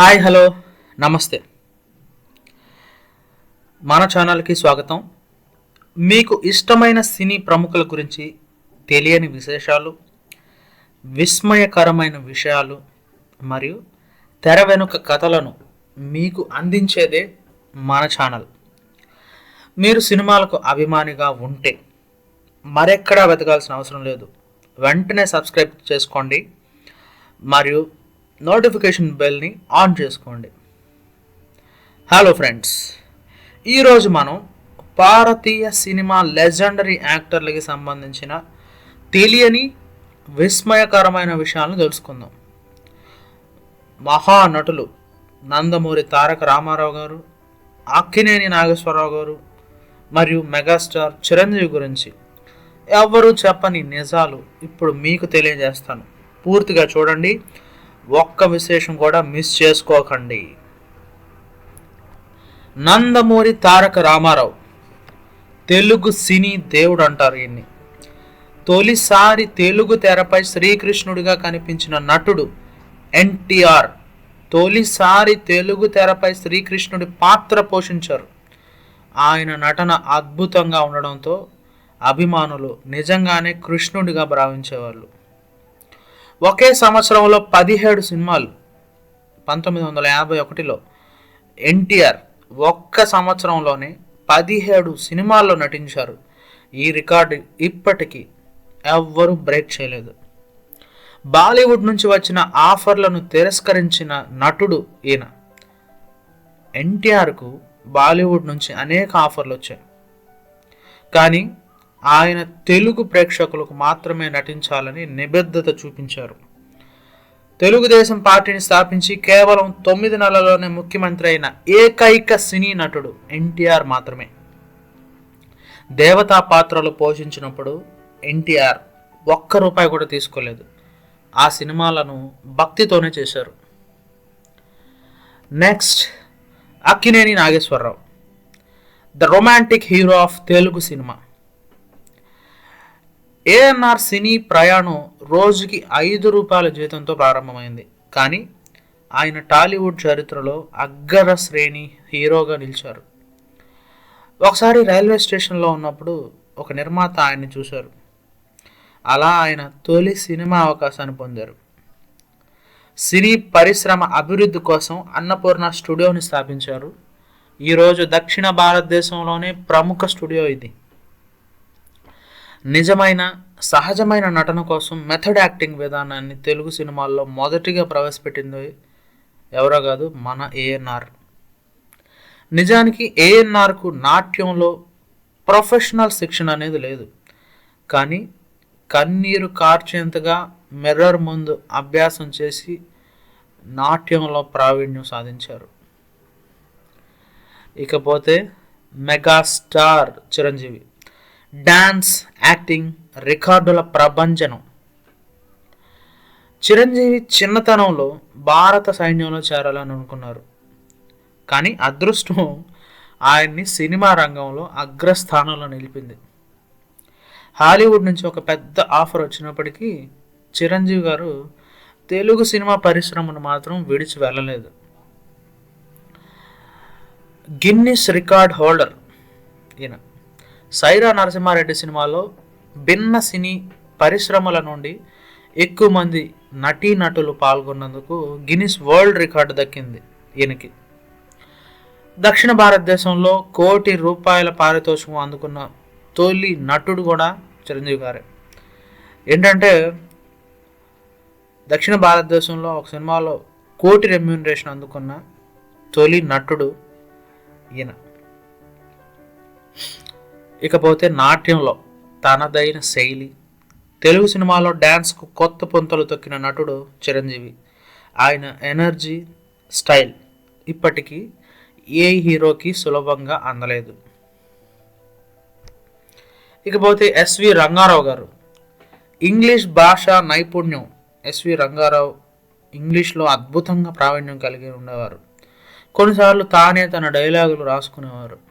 Hi hello నమస్తే. మన ఛానల్కి స్వాగతం. మీకు ఇష్టమైన సినీ ప్రముఖుల గురించి తెలియని విశేషాలు విస్మయకరమైన విషయాలు మరియు తెర వెనుక కథలను మీకు అందించేదే మన ఛానల్. మీరు సినిమాలకు అభిమానిగా ఉంటే మరెక్కడా వెతకాల్సిన అవసరం లేదు. వెంటనే సబ్స్క్రైబ్ చేసుకోండి. మరియు నోటిఫికేషన్ బెల్ని ఆన్ చేసుకోండి. హలో ఫ్రెండ్స్ ఈరోజు మనం భారతీయ సినిమా లెజెండరీ యాక్టర్లకి సంబంధించిన తెలియని విస్మయకరమైన విషయాలను తెలుసుకుందాం. మహానటులు నందమూరి తారక రామారావు గారు అక్కినేని నాగేశ్వరరావు గారు మరియు మెగాస్టార్ చిరంజీవి గురించి ఎవ్వరూ చెప్పని నిజాలు ఇప్పుడు మీకు తెలియజేస్తాను. పూర్తిగా చూడండి. ఒక్క విశేషం కూడా మిస్ చేసుకోకండి. నందమూరి తారక రామారావు. తెలుగు సినీ దేవుడు అంటారు ఈయన్ని తొలిసారి తెలుగు తెరపై శ్రీకృష్ణుడిగా కనిపించిన నటుడు ఎన్టీఆర్ తొలిసారి తెలుగు తెరపై శ్రీకృష్ణుడి పాత్ర పోషించారు. ఆయన నటన అద్భుతంగా ఉండడంతో అభిమానులు నిజంగానే కృష్ణుడిగా భావించేవాళ్ళు. ఒకే సంవత్సరంలో పదిహేడు సినిమాలు. పంతొమ్మిది వందల యాభై ఒకటిలో ఎన్టీఆర్ ఒక్క సంవత్సరంలోనే పదిహేడు సినిమాల్లో నటించారు. ఈ రికార్డు ఇప్పటికీ ఎవ్వరూ బ్రేక్ చేయలేదు. బాలీవుడ్ నుంచి వచ్చిన ఆఫర్లను తిరస్కరించిన నటుడు ఈయన. ఎన్టీఆర్కు బాలీవుడ్ నుంచి అనేక ఆఫర్లు వచ్చాయి. కానీ ఆయన తెలుగు ప్రేక్షకులకు మాత్రమే నటించాలని నిబద్ధత చూపించారు. తెలుగుదేశం పార్టీని స్థాపించి కేవలం తొమ్మిది నెలల్లోనే ముఖ్యమంత్రి అయిన ఏకైక సినీ నటుడు ఎన్టీఆర్ మాత్రమే. దేవతా పాత్రలు పోషించినప్పుడు ఎన్టీఆర్ ఒక్క రూపాయి కూడా తీసుకోలేదు. ఆ సినిమాలను భక్తితోనే చేశారు. Next Akkineni Nageswara Rao. The romantic hero of Telugu cinema. ANR సినీ ప్రయాణం రోజుకి ఐదు రూపాయల జీతంతో ప్రారంభమైంది. కానీ ఆయన టాలీవుడ్ చరిత్రలో అగ్ర శ్రేణి హీరోగా నిలిచారు. ఒకసారి రైల్వే స్టేషన్లో ఉన్నప్పుడు ఒక నిర్మాత ఆయన్ని చూశారు. అలా ఆయన తొలి సినిమా అవకాశాన్ని పొందారు. సినీ పరిశ్రమ అభివృద్ధి కోసం అన్నపూర్ణ స్టూడియోని స్థాపించారు. ఈరోజు దక్షిణ భారతదేశంలోనే ప్రముఖ స్టూడియో ఇది. నిజమైన సహజమైన నటన కోసం మెథడ్ యాక్టింగ్ విధానాన్ని తెలుగు సినిమాల్లో మొదటిగా ప్రవేశపెట్టింది ఎవరో కాదు మన ఏఎన్ఆర్ నిజానికి ఏఎన్ఆర్కు నాట్యంలో ప్రొఫెషనల్ శిక్షణ అనేది లేదు. కానీ కన్నీరు కార్చేంతగా మిర్రర్ ముందు అభ్యాసం చేసి నాట్యంలో ప్రావీణ్యం సాధించారు. ఇకపోతే మెగాస్టార్ చిరంజీవి. డాన్స్ యాక్టింగ్ రికార్డుల ప్రభంజనం. చిరంజీవి చిన్నతనంలో భారత సైన్యంలో చేరాలని అనుకున్నారు. కానీ అదృష్టం ఆయన్ని సినిమా రంగంలో అగ్రస్థానంలో నిలిపింది. హాలీవుడ్ నుంచి ఒక పెద్ద ఆఫర్ వచ్చినప్పటికీ చిరంజీవి గారు తెలుగు సినిమా పరిశ్రమను మాత్రం విడిచి వెళ్ళలేదు. గిన్నిస్ రికార్డ్ హోల్డర్ ఈయన. సైరా నరసింహారెడ్డి సినిమాలో భిన్న సినీ పరిశ్రమల నుండి ఎక్కువ మంది నటీనటులు పాల్గొన్నందుకు గిన్నిస్ వరల్డ్ రికార్డు దక్కింది ఈయనకి. దక్షిణ భారతదేశంలో కోటి రూపాయల పారితోషికం అందుకున్న తొలి నటుడు కూడా చిరంజీవి గారే. ఏంటంటే దక్షిణ భారతదేశంలో ఒక సినిమాలో కోటి రెమ్యూనరేషన్ అందుకున్న తొలి నటుడు ఈయన. ఇకపోతే నాట్యంలో తనదైన శైలి. తెలుగు సినిమాలో డ్యాన్స్కు కొత్త పుంతలు తొక్కిన నటుడు చిరంజీవి. ఆయన ఎనర్జీ స్టైల్ ఇప్పటికీ ఏ హీరోకి సులభంగా అందలేదు. ఇకపోతే ఎస్వి రంగారావు గారు. ఇంగ్లీష్ భాష నైపుణ్యం ఎస్వి రంగారావు ఇంగ్లీష్లో అద్భుతంగా ప్రావీణ్యం కలిగి ఉండేవారు. కొన్నిసార్లు తానే తన డైలాగులు రాసుకునేవారు.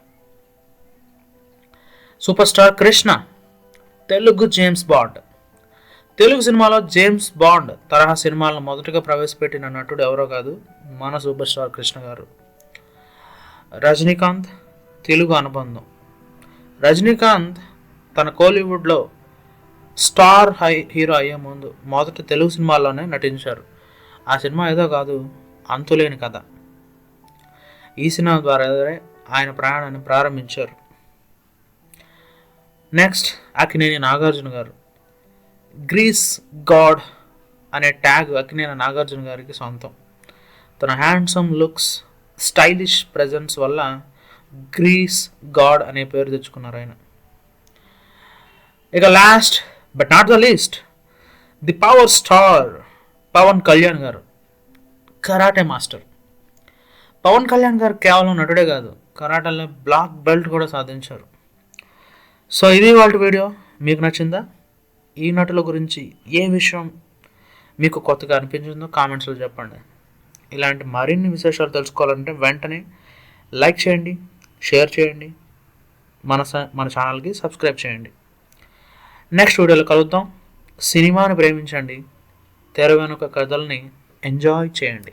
Super star Krishna. Telugu James Bond. Telugu సినిమాలో జేమ్స్ బాండ్ తరహా సినిమాలను మొదటగా ప్రవేశపెట్టిన నటుడు ఎవరో కాదు మన సూపర్ స్టార్ కృష్ణ గారు. రజనీకాంత్ తెలుగు అనుబంధం. రజనీకాంత్ తన కోలీవుడ్లో స్టార్ హై హీరో అయ్యే ముందు మొదట తెలుగు సినిమాల్లోనే నటించారు. ఆ సినిమా ఏదో కాదు అంతులేని కథ. ఈ సినిమా ద్వారా ఆయన ప్రయాణాన్ని ప్రారంభించారు. Next Akkineni Nagarjuna garu. Greek god అనే ట్యాగ్ అక్కినేని నాగార్జున గారికి సొంతం. తన హ్యాండ్సమ్ లుక్స్ స్టైలిష్ ప్రజెన్స్ వల్ల గ్రీస్ గాడ్ అనే పేరు తెచ్చుకున్నారు ఆయన. ఇక last but not the least the power star Pawan Kalyan garu. Karate master Pawan Kalyan గారు కేవలం నటుడే కాదు కరాటేలో బ్లాక్ బెల్ట్ కూడా సాధించారు. సో ఇది వాళ్ళ వీడియో. మీకు నచ్చిందా? ఈ నటుల గురించి ఏ విషయం మీకు కొత్తగా అనిపించిందో కామెంట్స్లో చెప్పండి. ఇలాంటి మరిన్ని విశేషాలు తెలుసుకోవాలంటే వెంటనే లైక్ చేయండి షేర్ చేయండి మన మన ఛానల్కి సబ్స్క్రైబ్ చేయండి. నెక్స్ట్ వీడియోలో కలుద్దాం. సినిమాని ప్రేమించండి తెర వెనుక కథల్ని ఎంజాయ్ చేయండి.